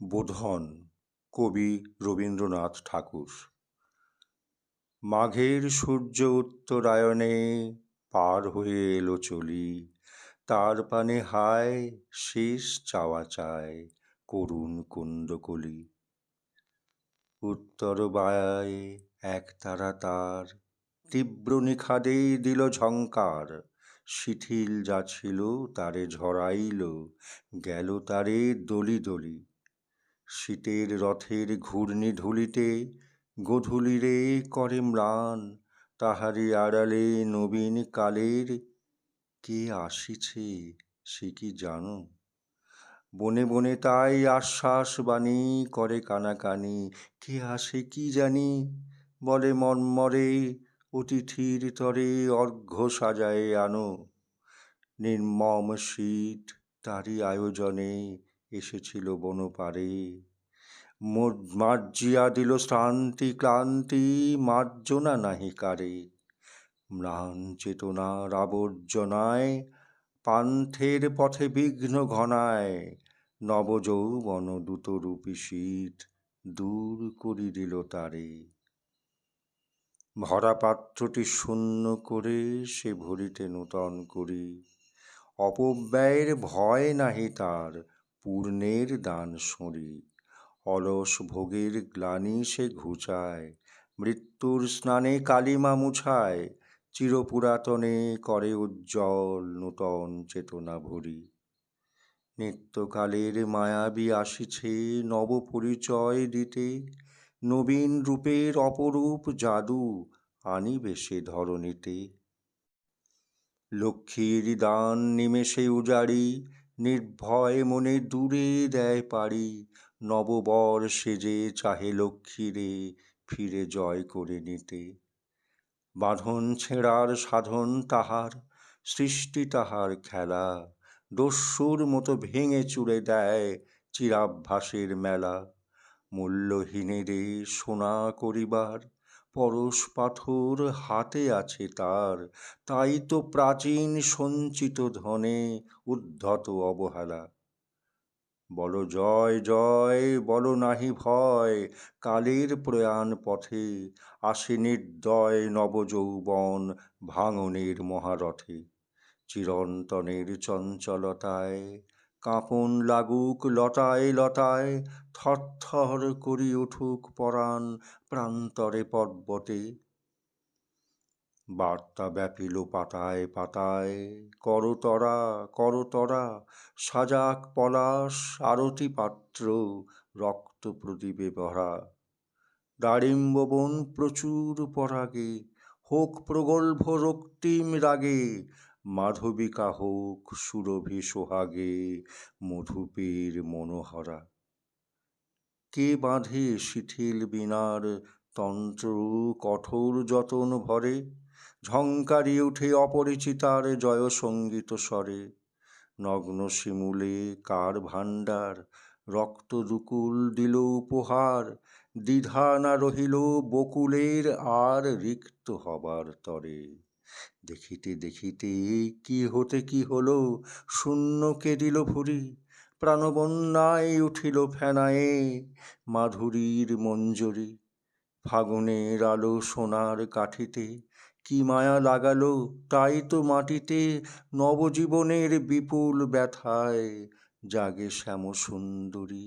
বোধন, কবি রবীন্দ্রনাথ ঠাকুর। মাঘের সূর্য উত্তরায়ণে পার হয়ে এলো চলি, তার পানে হায় শেষ চাওয়া চায় করুণ কুন্দকলি উত্তর বায় এক তারা তার, তীব্র নিখাদে দিল ঝঙ্কার শিথিল যা ছিল তারে ঝরাইল, গেল তারে দলি দলি। শীতের রথের ঘূর্ণি ঢুলিতে ধুলিতে গোধূলিরে করে ম্লান। তাহারি আড়ালে নবীন কালের কে আসিছে সে কি জানো? বনে বনে তাই আশ্বাস বাণী করে কানাকানি। কে আসে কি জানি? বলে মর্মরে অতিথির তরে অর্ঘ্য সাজায়ে আনো। নির্মম শীত তারই আয়োজনে এসেছিল বনপারে। মার্জিয়া দিল শ্রান্তি ক্লান্তি, মার্জনা নাহি কারে। ম্লান চেতনার আবর্জনায়, পান্থের পথে বিঘ্ন ঘনায়, নবযৌবন দ্রুতরূপী শীত দূর করি দিল তারে। ভরা পাত্রটি শূন্য করে সে ভরিতে নূতন করি। অপব্যয়ের ভয় নাহি তার পূর্ণের দান সঁরি। অলস ভোগের গ্লানি সে ঘুচায়, মৃত্যুর স্নানে কালিমা মুছায়, চিরপুরাতনে করে উজ্জ্বল নূতন চেতনা ভরি। নিত্যকালের মায়াবী আসিছে নব পরিচয় দিতে, নবীন রূপের অপরূপ জাদু আনিবে সে ধরণীতে। লক্ষ্মীর দান নিমেষে উজাড়ি নির্ভয় মনে দূরে দেয় পাড়ি, নববর সেজে চাহে লক্ষ্মীরে ফিরে জয় করে নিতে। বাঁধন ছেঁড়ার সাধন তাহার, সৃষ্টি তাহার খেলা, দস্যুর মতো ভেঙে চুড়ে দেয় চিরাভ্যাসের মেলা। মূল্যহীনেরে সোনা করিবার পরশ পাথর হাতে আছে তার, তাই তো প্রাচীন সঞ্চিত ধনে উদ্ধত অবহেলা। বল জয় জয়, বল নাহি ভয়, কালের প্রয়াণ পথে আসে নির্দয় নবযৌবন ভাঙনের মহারথে। চিরন্তনের চঞ্চলতায় কাঁপন লাগুক লতায় লতায় থরথর করি উঠুক পরাণ প্রান্তরে পর্বতে। বার্তা ব্যাপিল পাতায় পাতায় করতরা করতরা সাজাক পলাশ, আরতি পাত্র, রক্ত প্রদীপে ভরা। দাড়িম্ব বন প্রচুর পরাগে, হোক প্রগল্ভ রক্তিম রাগে মাধবিকা হোক, সুরভি সোহাগে মধুপীর মনোহরা। কে বাঁধে শিথিল বিনার তন্ত্র, কঠোর যতন ভরে? ঝঙ্কারি উঠে অপরিচিতার জয় সংগীত স্বরে। নগ্ন শিমুলে কার ভাণ্ডার? রক্ত দুকুল দিল উপহার। দ্বিধা না রহিল বকুলের আর রিক্ত হবার তরে। দেখিতে দেখিতে কি হতে কি হলো? শূন্যকে দিল ভুরি, প্রাণবন্যায় উঠিল ফেনায়ে মাধুরীর মঞ্জরি। ফাগুনের আলো সোনার কাঠিতে কি মায়া লাগালো? তাই তো মাটিতে নবজীবনের বিপুল ব্যথায় জাগে শ্যাম সুন্দরী